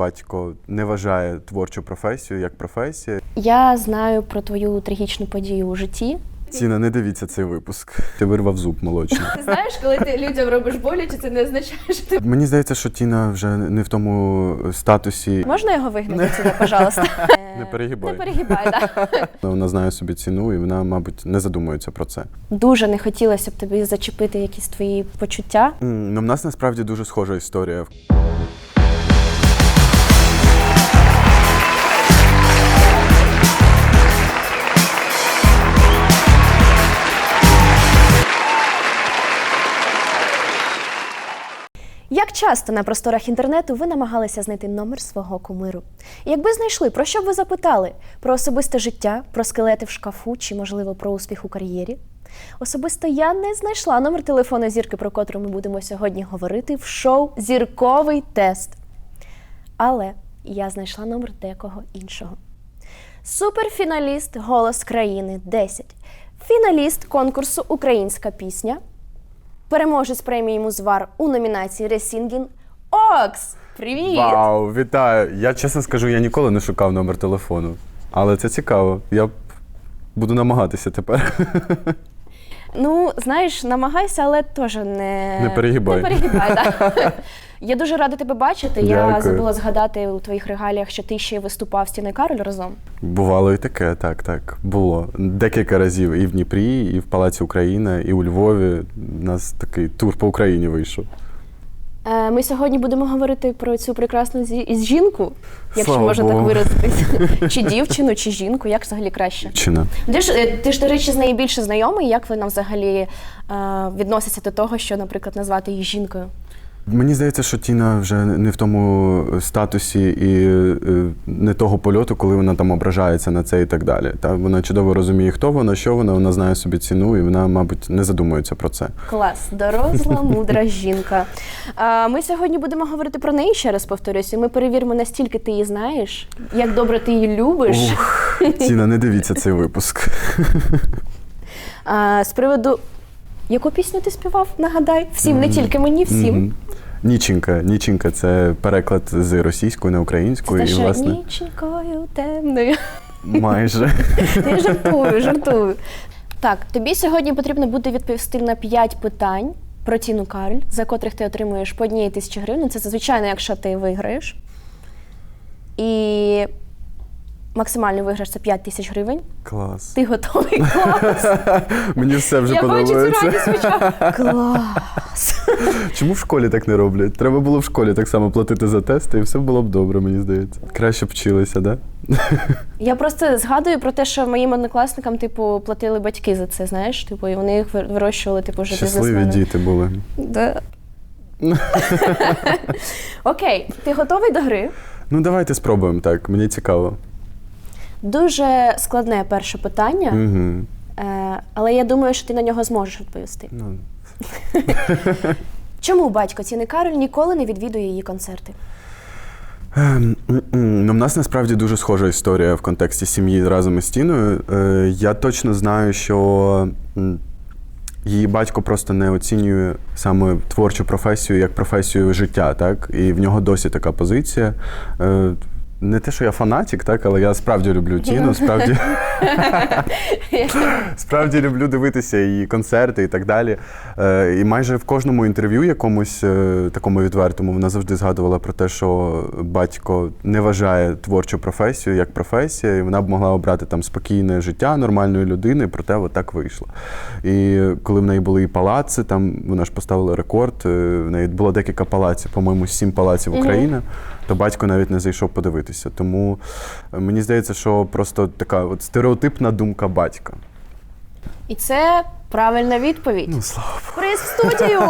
батько не вважає творчу професію як професію. Я знаю про твою трагічну подію у житті. Ціна, не дивіться цей випуск. Ти вирвав зуб молочний. Ти знаєш, коли ти людям робиш боляче, це не означає, що ти Мені здається, що Тіна вже не в тому статусі. можна його вигнати сюди, пожалуйста. Не перегибай. Не перегибай, так. Вона знає собі ціну, і вона, мабуть, не задумується про це. Дуже не хотілося б тобі зачепити якісь твої почуття. Ну, в нас насправді дуже схожа історія. Як часто на просторах інтернету ви намагалися знайти номер свого кумиру? І Якби знайшли, про що б ви запитали? Про особисте життя, про скелети в шкафу чи, можливо, про успіх у кар'єрі? Особисто я не знайшла номер телефону зірки, про котру ми будемо сьогодні говорити в шоу Зірковий тест. Але я знайшла номер декого іншого. Суперфіналіст Голос країни 10. Фіналіст конкурсу Українська пісня. Переможець премії Музвар у номінації Ресінгін Окс. Привіт! Вау, вітаю! Я чесно скажу, я ніколи не шукав номер телефону. Але це цікаво. Я буду намагатися тепер. Ну, знаєш, намагайся, але теж не, Не перегибай. Не перегибай, так. Я дуже рада тебе бачити. Я Дякую. забула згадати у твоїх регаліях, що ти ще виступав з Тіною Кароль разом. Бувало і таке, так, так. Було. Декілька разів і в Дніпрі, і в Палаці Україна, і у Львові. У нас такий тур по Україні вийшов. Е, Ми сьогодні будемо говорити про цю прекрасну зі- жінку, якщо Слава можна Богу. так виразитись. Чи дівчину, чи жінку, як взагалі краще? Чина. Ти ж, е, ти ж, до речі, з нею більше знайомий. Як вона взагалі е, відноситься до того, що, наприклад, назвати її жінкою? Мені здається, що Тіна вже не в тому статусі і е, не того польоту, коли вона там ображається на це і так далі. Та вона чудово розуміє, хто вона, що вона, вона знає собі ціну, і вона, мабуть, не задумується про це. Клас, доросла, мудра жінка. А, ми сьогодні будемо говорити про неї, ще раз повторюся. Ми перевіримо, настільки ти її знаєш, як добре ти її любиш. Ух, Тіна, не дивіться цей випуск. А, з приводу. Яку пісню ти співав? Нагадай, всім, не тільки мені, всім. Мгм. Ніченька. Ніченька це переклад з російської на Це українську. те, І, що власне, ніченькою темною. майже. Я жартую, жартую. Так, тобі сьогодні потрібно буде відповісти на 5 питань про Тіну Кароль, за котрих ти отримуєш по одній тисячі гривень. Це звичайно, якщо ти виграєш. І максимальний виграш це 5 тисяч гривень. Клас. Ти готовий? Клас! Мені все вже Я бачу цю подобається. радість в очах. Клас! Чому в школі так не роблять? Треба було в школі так само платити за тести, і все було б добре, мені здається. Краще б вчилися, да? Я просто згадую про те, що моїм однокласникам, типу, платили батьки за це, знаєш? Типу, і вони їх вирощували, типу, вже Щасливі діти були. Да. Окей, ти готовий до гри? Ну, давайте спробуємо так, мені цікаво. Дуже складне перше питання, Угу. е, але я думаю, що ти на нього зможеш відповісти. Ну, Чому батько Тіни Кароль ніколи не відвідує її концерти? Ем. Ну, в нас насправді дуже схожа історія в контексті сім'ї разом із Тіною. Е, Я точно знаю, що її батько просто не оцінює саме творчу професію як професію життя, так? І в нього досі така позиція. Не те, що я фанатик, так, але я справді люблю Тіну, справді. Справді люблю дивитися її концерти і так далі. Е, і майже в кожному інтерв'ю, якомусь е, такому відвертому, вона завжди згадувала про те, що батько не вважає творчу професію як професія, і вона б могла обрати там спокійне життя нормальної людини, проте от так вийшло. І коли в неї були і палаци, там вона ж поставила рекорд, е, в неї було декілька палаців, по-моєму, сім палаців України, то батько навіть не зайшов подивитися. Тому е, мені здається, що просто така от стереотипна думка батька. І це правильна відповідь. Ну, слава Богу. Приз в студію!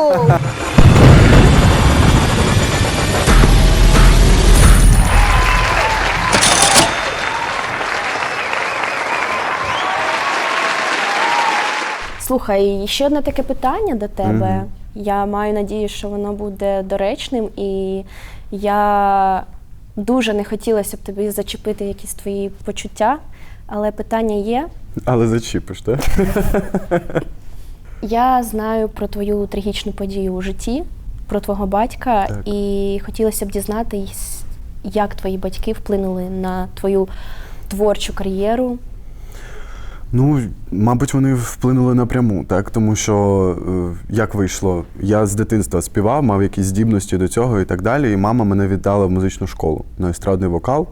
Слухай, і ще одне таке питання до тебе. Мгм. Я маю надію, що воно буде доречним, і я дуже не хотілося б тобі зачепити якісь твої почуття, але питання є. Але зачіпиш, так? Я знаю про твою трагічну подію у житті, про твого батька, Так. і хотілося б дізнатись, як твої батьки вплинули на твою творчу кар'єру? Ну, мабуть, вони вплинули напряму, так тому що е, як вийшло, я з дитинства співав, мав якісь здібності до цього і так далі. І мама мене віддала в музичну школу на естрадний вокал.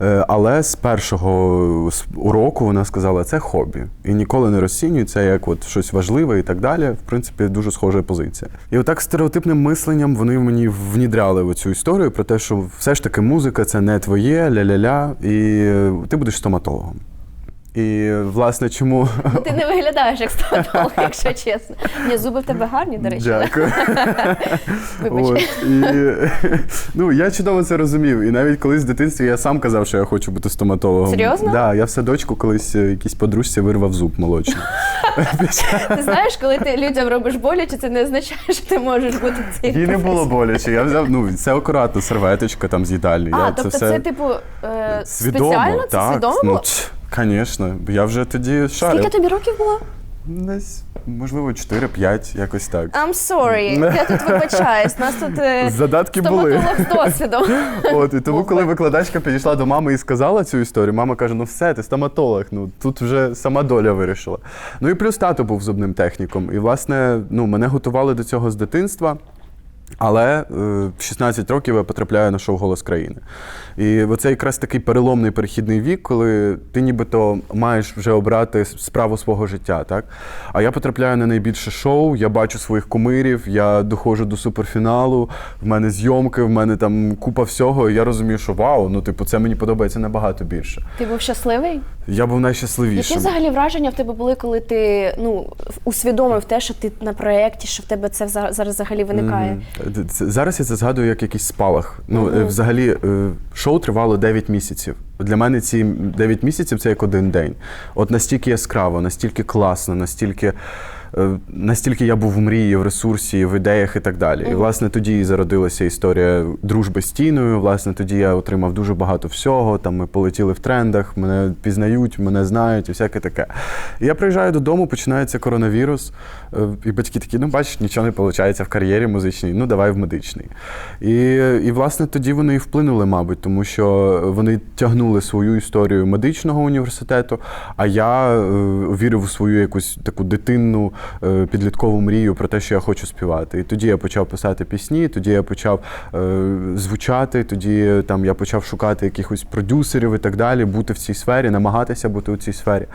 Е, Але з першого уроку вона сказала, це хобі. І ніколи не розцінюй це як от щось важливе і так далі. В принципі, дуже схожа позиція. І отак стереотипним мисленням вони мені внідряли в цю історію про те, що все ж таки музика це не твоє, ля-ля-ля, і е, ти будеш стоматологом. І власне, чому Ти не виглядаєш як стоматолог, якщо чесно. Ні, зуби в тебе гарні, до речі. Дякую. Вибач. От, і, ну, я чудово це розумів. І навіть колись в дитинстві я сам казав, що я хочу бути стоматологом. Серйозно? Да, я в садочку колись е, якійсь подружці вирвав зуб молочний. Ти знаєш, коли ти людям робиш боляче, це не означає, що ти можеш бути цією Їй не було боляче. Я взяв, ну, це акуратно, серветочка там з їдальні. А, я тобто це, типу, е, свідомо. спеціально? Це так, свідомо ну, Звісно, я вже тоді шарив. Скільки тобі років було? Десь, можливо, 4-5, якось так. I'm sorry, я тут вибачаюсь. Нас тут е, Задатки були. з досвідом. От, і тому, коли викладачка підійшла до мами і сказала цю історію, мама каже: ну все, ти стоматолог, ну тут вже сама доля вирішила. Ну і плюс тато був зубним техніком. І, власне, ну, мене готували до цього з дитинства. Але е, в 16 років я потрапляю на шоу Голос країни. І це якраз такий переломний перехідний вік, коли ти нібито маєш вже обрати справу свого життя. Так? А я потрапляю на найбільше шоу, я бачу своїх кумирів, я доходжу до суперфіналу, в мене зйомки, в мене там купа всього. І я розумію, що вау, ну типу, це мені подобається набагато більше. Ти був щасливий? Я був Які найщасливішим. взагалі враження в тебе були, коли ти ну, усвідомив те, що ти на проєкті, що в тебе це зараз взагалі виникає? Мгм. Це- Зараз я це згадую як якийсь спалах. Ну, е, взагалі, е, шоу тривало 9 місяців. Для мене ці 9 місяців це як один день. От настільки яскраво, настільки класно, настільки. е, Настільки я був в мрії, в ресурсі, в ідеях і так далі. І власне тоді і зародилася історія дружби з Тіною. Власне, тоді я отримав дуже багато всього. Там ми полетіли в трендах, мене пізнають, мене знають і всяке таке. І я приїжджаю додому, починається коронавірус, і батьки такі, ну бачиш, нічого не виходить в кар'єрі музичній, ну давай в медичний. І, і власне тоді вони і вплинули, мабуть, тому що вони тягнули свою історію медичного університету, а я е, вірив у свою якусь таку дитинну е, підліткову мрію про те, що я хочу співати. І тоді я почав писати пісні, тоді я почав е, звучати, тоді е, там я почав шукати якихось продюсерів і так далі, бути в цій сфері, намагатися бути у цій сфері.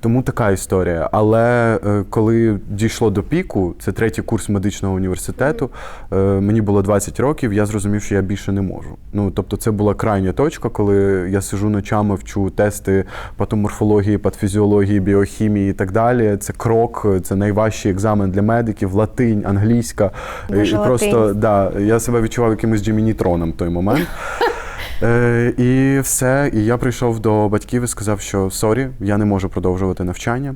Тому така історія. Але е, коли дійшло до піку, це третій курс медичного університету, е, мені було 20 років, я зрозумів, що я більше не можу. Ну тобто, це була крайня точка, коли я сижу ночами, вчу тести патоморфології, патофізіології, біохімії і так далі. Це крок, це найважчий екзамен для медиків, латинь, англійська. Дуже і просто латинь. да, я себе відчував якимось Джиміні Троном в той момент. Е, і все. І я прийшов до батьків і сказав, що сорі, я не можу продовжувати навчання.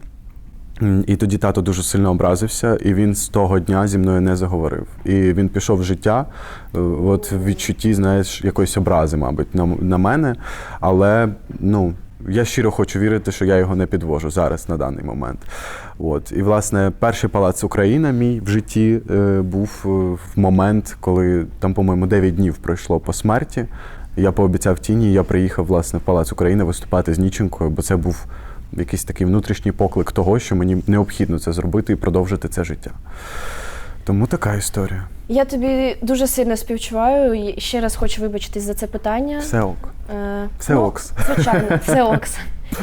І тоді тато дуже сильно образився, і він з того дня зі мною не заговорив. І він пішов в життя, е, от в відчутті, знаєш, якоїсь образи, мабуть, на, на мене. Але ну, я щиро хочу вірити, що я його не підвожу зараз на даний момент. От. І, власне, перший палац Україна мій в житті е, був е, в момент, коли там, по-моєму, 9 днів пройшло по смерті. Я пообіцяв тіні, я приїхав власне в Палац України виступати з Ніченкою, бо це був якийсь такий внутрішній поклик того, що мені необхідно це зробити і продовжити це життя. Тому така історія. Я тобі дуже сильно співчуваю і ще раз хочу вибачитись за це питання. Все ок. Е, Все окс. Звичайно, все окс.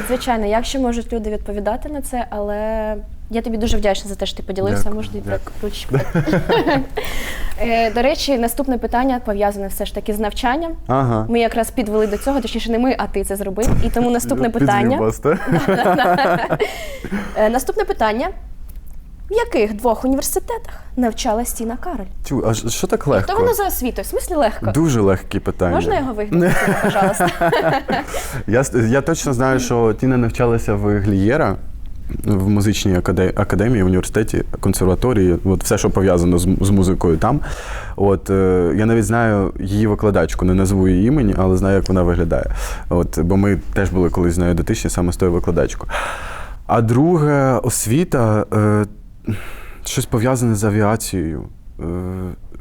Звичайно, якщо можуть люди відповідати на це, але я тобі дуже вдячна за те, що ти поділився. Дякую, Можна дякую. так ручку. Е, До речі, наступне питання пов'язане все ж таки з навчанням. Ага. Ми якраз підвели до цього, точніше, не ми, а ти це зробив. І тому наступне питання. Вас, так? Е, Наступне питання. В яких двох університетах навчалась Тіна Кароль? Тю, а що так Хто легко? вона за освітою? В смислі легко? Дуже легкі питання. Можна його вигнати, пожалуйста? Я, я точно знаю, що Тіна навчалася в Глієра. В музичній академії, в університеті, консерваторії, от все, що пов'язано з, з музикою там. От е, я навіть знаю її викладачку, не назву її імені, але знаю, як вона виглядає. От, бо ми теж були колись з нею дотичні саме з тою викладачкою. А друге, освіта, е, щось пов'язане з авіацією. Е,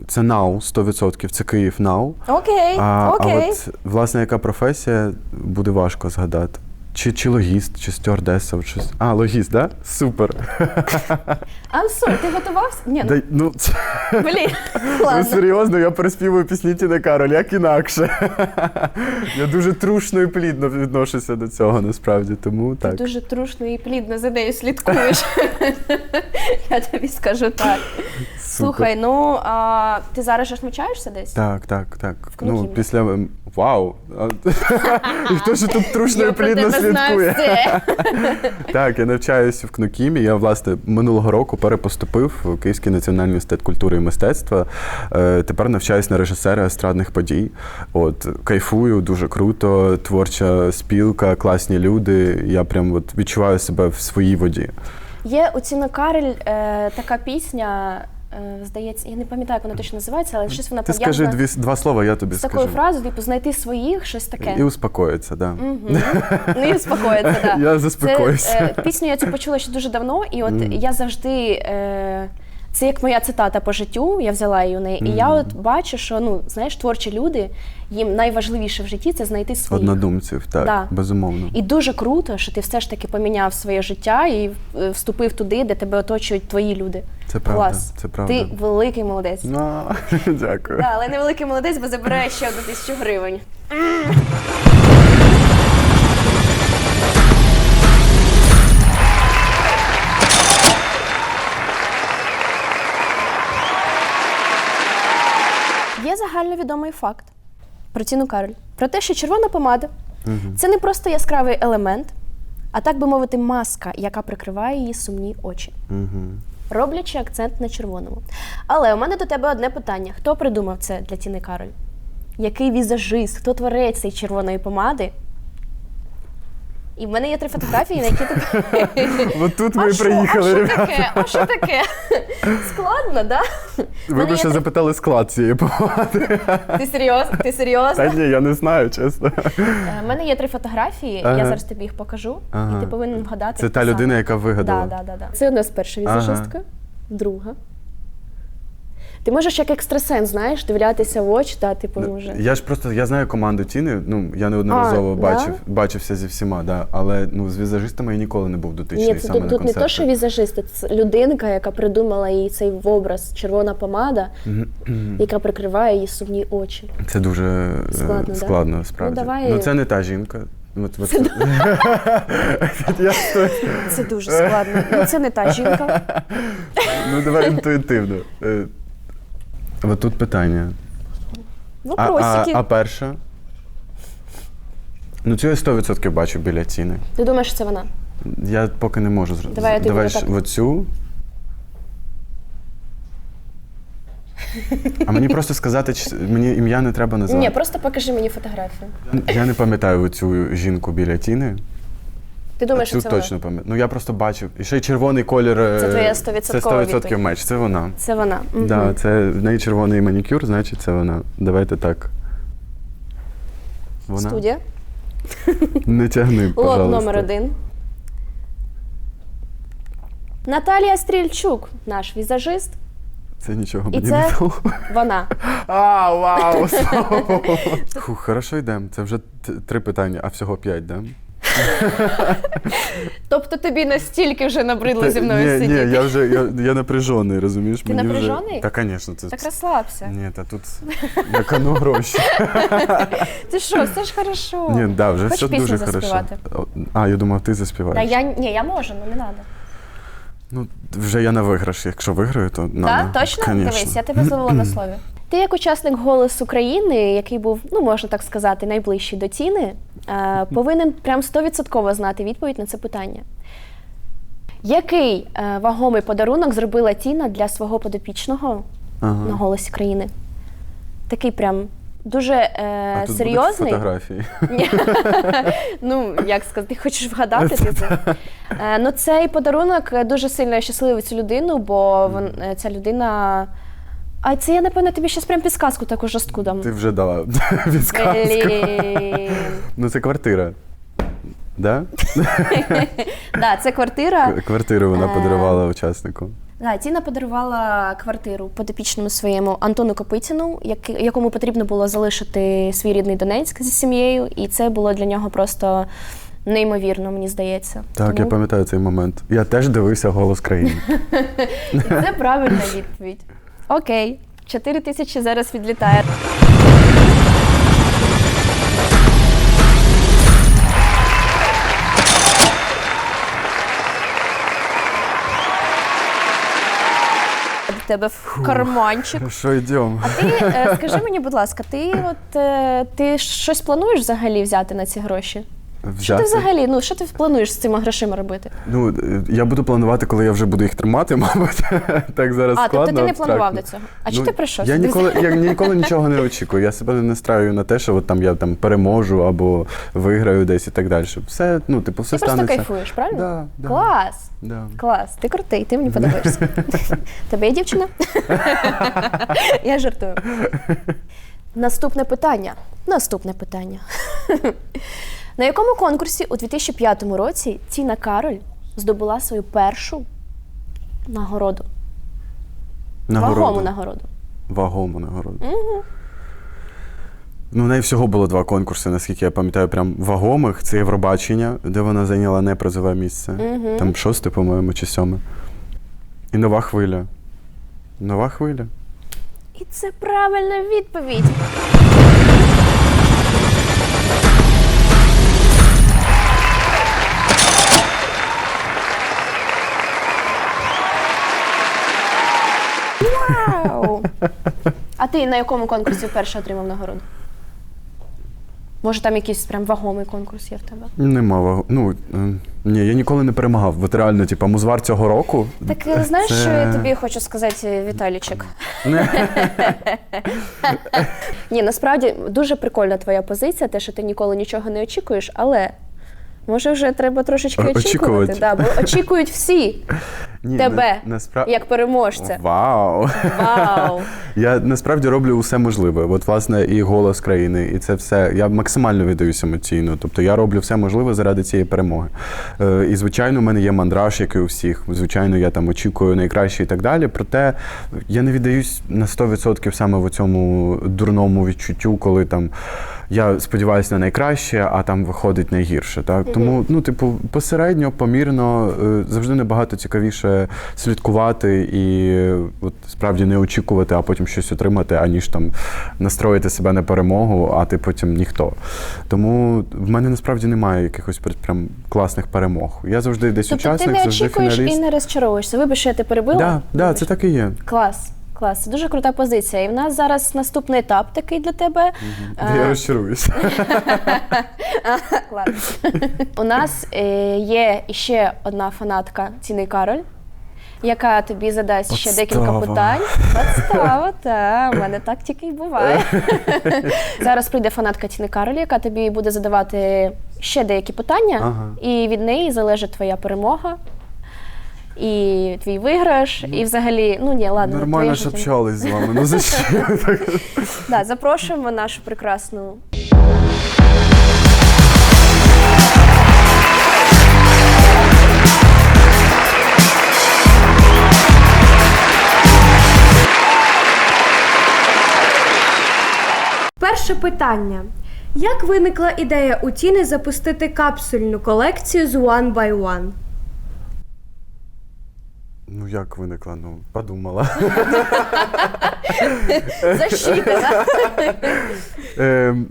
це НАУ 100%, це Київ НАУ. Окей, А, окей. а от, власне, яка професія, буде важко згадати. Чи, чи логіст, чи стюардеса, щось. А, логіст, да? Супер. Ансу, ти готувався? Ні, ну, Да, ну, блін, ну, серйозно, я переспівую пісні Тіни Кароль, як інакше. я дуже трушно і плідно відношуся до цього, насправді, тому Ти так. дуже трушно і плідно за нею слідкуєш. Я тобі скажу так. Слухай, ну а ти зараз ж навчаєшся десь? Так, так, так. Ну, після. Вау! І хто ж тут трушно і плідно слідкує? Так, я навчаюся в КНУКІМі. Я власне минулого року перепоступив в Київський національний університет культури і мистецтва. Е, тепер навчаюсь на режисера естрадних подій. От кайфую, дуже круто, творча спілка, класні люди. Я прям от відчуваю себе в своїй воді. Є у Ціна Карель е, така пісня, здається, я не пам'ятаю, як вона точно називається, але щось вона Ти скажи пов'язана дві, два слова, я тобі з такою фразою, типу, знайти своїх, щось таке. І успокоїться. Да. Мгм. Ну і успокоїться, так. Я заспокоюся. Це, е, пісню я цю почула ще дуже давно, і от я завжди. Е, це як моя цитата по життю, я взяла її у неї. І я от бачу, що ну, знаєш, творчі люди, їм найважливіше в житті це знайти своїх. Однодумців, так, Да. безумовно. І дуже круто, що ти все ж таки поміняв своє життя і е, вступив туди, де тебе оточують твої люди. Це правда. Клас. Це правда. Ти великий молодець. Ну, дякую. Да, але не великий молодець, бо забирає ще одну тисячу гривень. Загальновідомий факт про ціну Кароль. Про те, що червона помада це не просто яскравий елемент, а так би мовити, маска, яка прикриває її сумні очі роблячи акцент на червоному. Але у мене до тебе одне питання: хто придумав це для ціни Кароль? Який візажист, хто творець цієї червоної помади? І в мене є три фотографії, на які ти. От тут ми приїхали, а що таке? А що таке? Складно, да? Ви б ще запитали склад цієї помади. Ти серйозно? Ти серйозно? Та ні, я не знаю, чесно. Е, У мене є три фотографії, я зараз тобі їх покажу, і ти повинен вгадати. Це та людина, яка вигадала. Да, да, да, да. Це у нас перша візажистка, друга. Ти можеш як екстрасенс, знаєш, дивлятися в очі, та типу може. Я ж просто я знаю команду Тіни. Ну я неодноразово А, да? бачився зі всіма, да. Але ну з візажистами я ніколи не був дотичний Ні, це саме тут, на тут не то, що візажист, це людинка, яка придумала їй цей образ, червона помада, яка прикриває її сумні очі. Це дуже е, Складно, да? складно справді. Ну, давай- Ну, це не та жінка. Я Це дуже складно. Ну, це не та жінка. ну давай інтуїтивно. От тут питання. А, а, Вопросики. а перша? Ну, цю я 100% бачу біля ціни. Ти думаєш, що це вона? Я поки не можу зробити. Давай я тобі Давай отак. оцю. А мені просто сказати, чи мені ім'я не треба називати. Ні, просто покажи мені фотографію. Я не пам'ятаю цю жінку біля тіни. Ти думаєш, Цю що це вона? точно пам'ятаю. Ну я просто бачив. І ще й червоний колір. е, Це твоя 100% 100% відповідь. меч. Це вона. Це вона. Мгм. Да, це в неї червоний манікюр, значить це вона. Давайте так. Вона? Студія. Не тягни, Лот пожалуйста. номер один. Наталія Стрільчук, наш візажист. Це нічого І мені це- не дало. Вона. А, вау! слава Богу. Хорошо йдемо. Це вже т- три питання, а всього п'ять, да? Тобто тобі настільки вже набридло зі мною ні, сидіти. ні, я вже я, я напряжений, розумієш? Ти Мені напряжений? Вже... Та, звісно, це. Так розслабся. Ні, та тут я кану гроші. Ти що, все ж хорошо. Ні, да, вже Хочеш все пісню дуже хорошо. заспівати? А, я думав, ти Та заспіваєш. я, ні, я можу, ну не треба. Ну, вже я на виграш. Якщо виграю, то надо. Так, точно? Конечно. Дивись, я тебе зловила на слові. Ти як учасник «Голос України», який був, ну можна так сказати, найближчий до ціни, е, повинен прям 100% знати відповідь на це питання. Який е, вагомий подарунок зробила Тіна для свого подопічного Ага. на голосі країни? Такий прям дуже е, а тут серйозний. фотографії. Ну, як сказати, ти хочеш вгадати? Типу? Е, ну, цей подарунок дуже сильно щасливий цю людину, бо вон, ця людина. А це я, напевно, тобі щас прям підсказку таку жорстку дам. Ти вже дала підсказку. Блін. Ну, це квартира. Да? да, це квартира. Квартиру вона Е. подарувала учаснику. Да, Тіна подарувала квартиру подопічному своєму Антону Копитіну, як- якому потрібно було залишити свій рідний Донецьк зі сім'єю, і це було для нього просто неймовірно, мені здається. Так, я Тому пам'ятаю цей момент. Я теж дивився голос країни. це правильна відповідь. Окей, 4 тисячі зараз відлітає. Тебе в карманчик. Що йдемо? А ти е, скажи мені, будь ласка, ти от е, ти щось плануєш взагалі взяти на ці гроші? Що ти взагалі? Ну що ти плануєш з цими грошима робити? Ну, е, я буду планувати, коли я вже буду їх тримати, мабуть. так зараз А, складно. тобто ти не планував абстрактно. до цього. А чи Ну, ти прийшов? Я ніколи, я ніколи нічого не очікую. Я себе не настраюю на те, що от там я там переможу або виграю десь і так далі. Все, ну, типу, все Ти просто кайфуєш, правильно? Да, да, Клас! Да. Клас, ти крутий, ти мені подобаєшся. Тебе є дівчина? Я жартую. Наступне питання. Наступне питання. На якому конкурсі у 2005 році Тіна Кароль здобула свою першу нагороду? Нагороду. Вагому нагороду. Вагому нагороду. Ну, в неї всього було два конкурси, наскільки я пам'ятаю, прям вагомих. Це Євробачення, де вона зайняла непризове місце. Там шосте, по-моєму, чи сьоме. І нова хвиля. Нова хвиля. І це правильна відповідь. Вау! А ти на якому конкурсі вперше отримав нагороду? Може, там якийсь прям вагомий конкурс є в тебе? Нема вагу. Ну, е, ні, я ніколи не перемагав. От реально, типу, музвар цього року. Так е, знаєш, що я тобі хочу сказати, Віталічик? Ні, насправді дуже прикольна твоя позиція, те, що ти ніколи нічого не очікуєш, але може вже треба трошечки О- очікувати. очікувати. Да, бо очікують всі Ні, тебе, на- насправ- як переможця. Вау! Вау! Я насправді роблю усе можливе. От, власне, і голос країни, і це все. Я максимально віддаюсь емоційно. Тобто я роблю все можливе заради цієї перемоги. Е, і, звичайно, у мене є мандраж, як і у всіх. Звичайно, я там очікую найкраще і так далі. Проте я не віддаюсь на 100% саме в цьому дурному відчуттю, коли там. Я сподіваюся на найкраще, а там виходить найгірше. Так? Тому, ну, типу, посередньо, помірно, е, завжди набагато цікавіше слідкувати і от, справді не очікувати, а потім щось отримати, аніж там настроїти себе на перемогу, а ти потім ніхто. Тому в мене насправді немає якихось пр- прям класних перемог. Я завжди десь Тобто ти не завжди очікуєш фіналіст. і не розчаровуєшся. Вибач, що я тебе перебила. Да, да, це так і є. Клас. Клас, це дуже крута позиція. І в нас зараз наступний етап такий для тебе. Я розчаруюся. У нас е, є ще одна фанатка Тіни Кароль, яка тобі задасть ще декілька питань. Подстава, та у мене так тільки й буває. Зараз прийде фанатка Тіни Кароль, яка тобі буде задавати ще деякі питання, і від неї залежить твоя перемога. І твій виграш, і взагалі, ну ні, ладно, Нормально твоє ж общались з вами. Ну зачем? Да, запрошуємо нашу прекрасну Перше питання. Як виникла ідея у Тіни запустити капсульну колекцію з One by One? Ну як виникла? Ну, подумала. защита. Ем,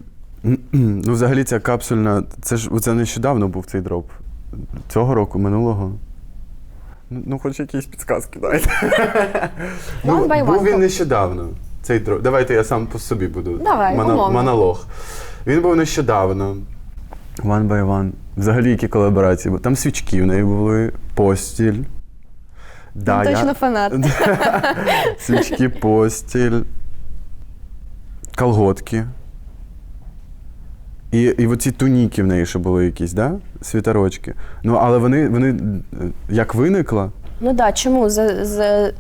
ну, взагалі, ця капсульна, це ж це нещодавно був цей дроп. Цього року, минулого. Ну, ну хоч якісь підсказки дайте. ну, був він нещодавно. Цей дроп. Давайте я сам по собі буду. Давай, монолог. Він був нещодавно. One by one. Взагалі, які колаборації. були? Там свічки в неї були, постіль. Да, Він я- точно фанат. Свічки, постіль, колготки. І, і оці туніки в неї ще були якісь, да? Світорочки. Ну, але вони, вони як виникла? Ну да, чому? За, за...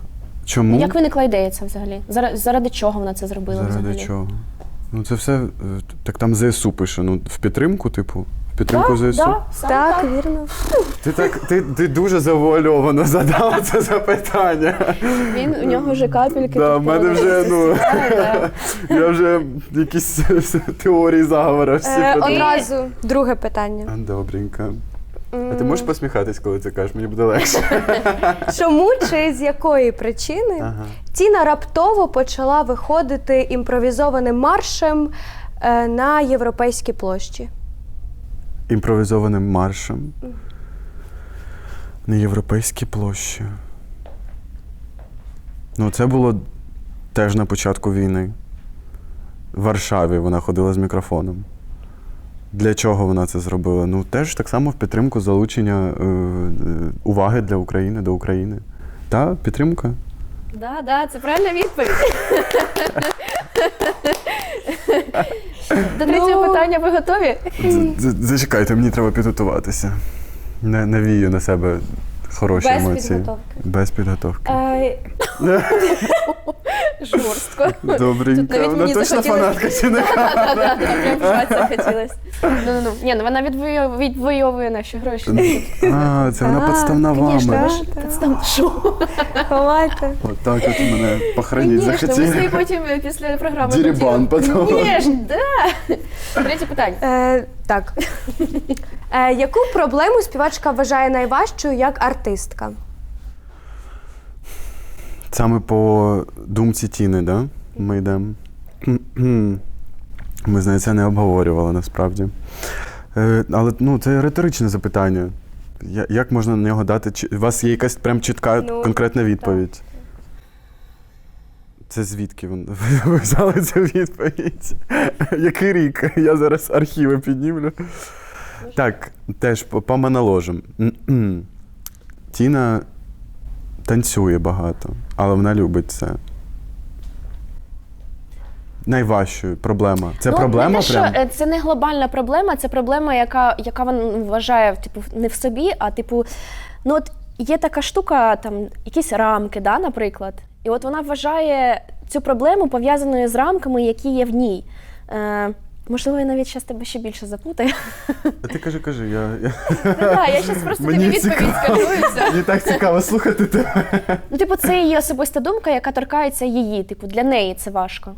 Чому? Як виникла ідея ця взагалі? Заради, заради чого вона це зробила Заради взагалі? чого? Ну, це все. е, Так там ЗСУ пише. Ну, в підтримку, типу, Підтримку Да, ЗСУ? да, Так, так. вірно. Ти так ти, ти дуже завуальовано задала це запитання. Він у нього вже капельки. Да, в мене вже ну я вже якісь теорії заговора всі Е, одразу друге питання. Добренько. А ти можеш посміхатись, коли це кажеш? Мені буде легше. Чому чи з якої причини Ага. Тіна раптово почала виходити імпровізованим маршем е, на європейській площі? Імпровізованим маршем на європейській площі. Ну, це було теж на початку війни. В Варшаві вона ходила з мікрофоном. Для чого вона це зробила? Ну, теж так само в підтримку залучення е, е, уваги для України до України. Та, підтримка. Да, да, це правильна відповідь. До третього Ну. питання ви готові? Зачекайте, мені треба підготуватися. Не навію на себе хороші Без емоції. підготовки. Без підготовки. Е, Жорстко. Добренько. Навіть Вона мені точно фанатка чи не? Вжатися хотілося. Ну-ну-ну. Ні, ну вона відвоює, наші гроші. А, це вона А, підставна вами. Що? Ховайте. Отак от мене похороніть Звісно, ми захотіли. собі потім е, після програми Дірібан потім. Ні ж, да. Третє питання. Е, так. Яку проблему співачка вважає найважчою як артистка? Саме по думці Тіни, да? Ми йдемо. Ми з нею це не обговорювали насправді. Е, але ну, це риторичне запитання. Як можна на нього дати? чи- У вас є якась прям чітка Ну, конкретна відповідь? Це звідки ви взяли цю відповідь? Який рік? Я зараз архіви піднімлю. Так, теж по, по моноложам. Тіна танцює багато, але вона любить це. Найважчою проблема. Це Ну, проблема не прям? е, це не глобальна проблема, це проблема, яка, яка вона вважає типу, не в собі, а типу, ну от є така штука, там якісь рамки, да, наприклад. І от вона вважає цю проблему пов'язаною з рамками, які є в ній. Е, можливо, я навіть зараз тебе ще більше запутаю. А Ти кажи, кажи, я. я... Так, я зараз просто тобі відповідь цікаво. скажу. Мені так цікаво слухати тебе. Ну, типу, це її особиста думка, яка торкається її. Типу, для неї це важко.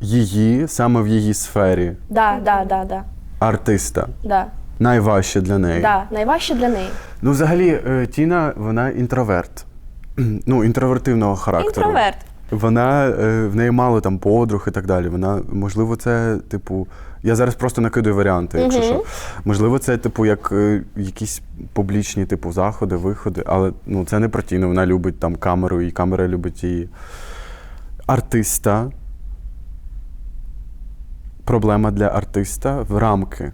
Її саме в її сфері Да, да, да, да, артиста. да, Найважче для неї. да. Найважче для неї. Ну, взагалі, е, Тіна, вона інтроверт. Ну, інтровертивного характеру. Інтроверт. Вона е, в неї мало там подруг і так далі. Вона, можливо, це, типу, я зараз просто накидаю варіанти, якщо Мгм. що. Можливо, це, типу, як е, якісь публічні, типу, заходи, виходи, але ну, це не про Тіну. Вона любить там камеру, і камера любить її. Артиста. Проблема для артиста в рамки.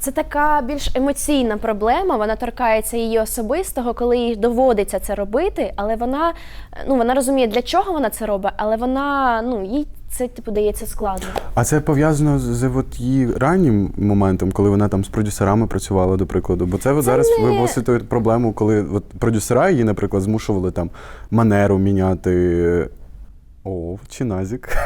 Це така більш емоційна проблема. Вона торкається її особистого, коли їй доводиться це робити, але вона ну вона розуміє, для чого вона це робить, але вона ну їй це типу дається складно. А це пов'язано з, от її раннім моментом, коли вона там з продюсерами працювала, до прикладу. Бо це, от зараз не- ви висвітлюєте проблему, коли от продюсера її, наприклад, змушували там манеру міняти. О, чи назік.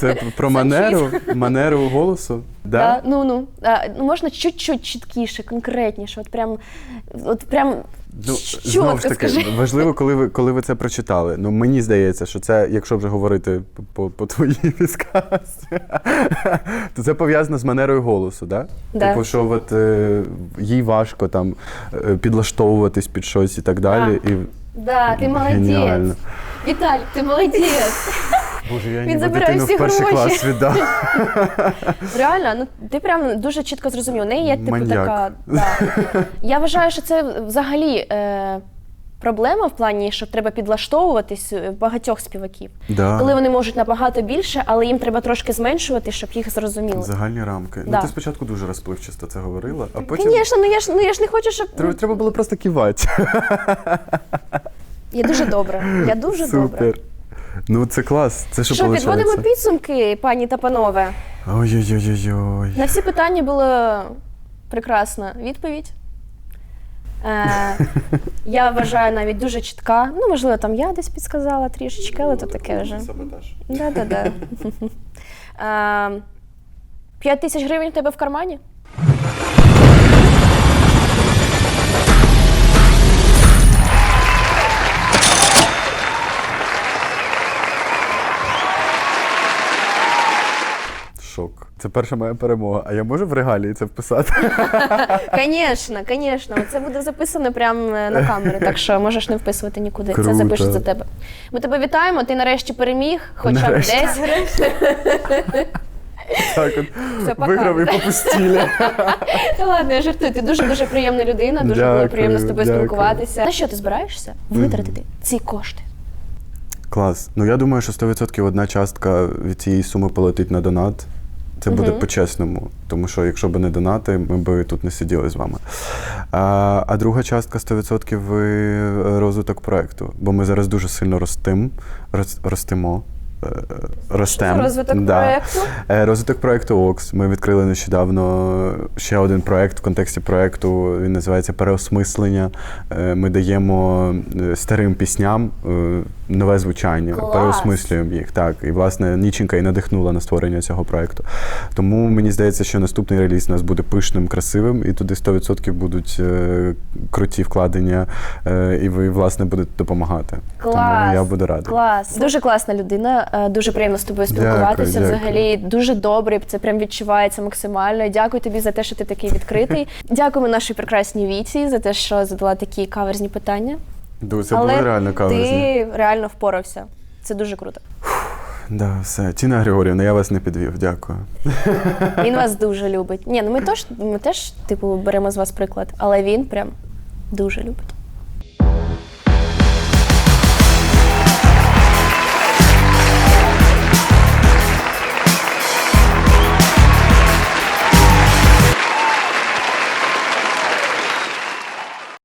Це про манеру, манеру голосу. Да? Да? Ну ну а, ну можна чуть-чуть чіткіше, конкретніше. От прям от прям Ну, чітко знову ж таки, скажи. важливо, коли ви, коли ви це прочитали. Ну, мені здається, що це, якщо вже говорити по, по твоїй підсказці, то це пов'язано з манерою голосу, да? Да. Типу, що от, е, їй важко там е, підлаштовуватись під щось і так далі. І... Да, ти молодець. Віталь, ти молодець. Боже, я Він ніби забирає дитину всі в перший гроші. клас віддав. Реально, ну ти прям дуже чітко зрозумів. У неї є типу Маньяк. така. Да. Я вважаю, що це взагалі е, проблема в плані, що треба підлаштовуватись е, багатьох співаків. Да. Коли вони можуть набагато більше, але їм треба трошки зменшувати, щоб їх зрозуміли. Загальні рамки. Ну, Да. ти спочатку дуже розпливчасто це говорила, а потім Звісно, ну я ж ну я ж не хочу, щоб треба, треба було просто кивати. я дуже добра. Я дуже добра. Супер. Ну, це клас. Це що, Що, підводимо підсумки, пані та панове. Ой-ой-ой-ой. На всі питання була прекрасна відповідь. Е, я вважаю навіть дуже чітка. Ну, можливо, там я десь підсказала трішечки, але то таке вже. Саботаж. Да-да-да. Е, 5 тисяч гривень в тебе в кармані? Це перша моя перемога. А я можу в регалії це вписати? Звісно, звісно. Це буде записано прямо е, на камеру, так що можеш не вписувати нікуди. Круто. Це запишуть за тебе. Ми тебе вітаємо. Ти нарешті переміг, хоча б Нарешті. десь. Так от Все, пока. виграв і попустілі. Та ладно, я жартую. Ти дуже дуже приємна людина, дуже було приємно з тобою дякую. спілкуватися. На що ти збираєшся витратити ці кошти? Клас. Ну я думаю, що 100% одна частка від цієї суми полетить на донат. Це буде угу. по-чесному, тому що якщо б не донати, ми б тут не сиділи з вами. А, а друга частка 100% е, розвиток проекту, бо ми зараз дуже сильно ростим, ростимо. Е, Ростем. Розвиток Да. проекту. Е, Розвиток проекту ОКС. Ми відкрили нещодавно ще один проект в контексті проекту. Він називається Переосмислення. Е, Ми даємо старим пісням нове звучання, Клас! переосмислюємо їх. Так, і власне Ніченка і надихнула на створення цього проекту. Тому мені здається, що наступний реліз у нас буде пишним, красивим, і туди 100% будуть круті вкладення, і ви власне будете допомагати. Тому я буду радий. Клас. Дуже класна людина. Е, Дуже приємно з тобою спілкуватися. дякую. Взагалі дуже добрий. Це прям відчувається максимально. Дякую тобі за те, що ти такий відкритий. Дякуємо нашій прекрасній віці за те, що задала такі каверзні питання. Ду, Це Але були реально каверзні. ти реально впорався. Це дуже круто. Да, все. Тіна Григорівна, я вас не підвів. Дякую. Він вас дуже любить. Ні, ну ми теж, ми теж типу беремо з вас приклад, але він прям дуже любить.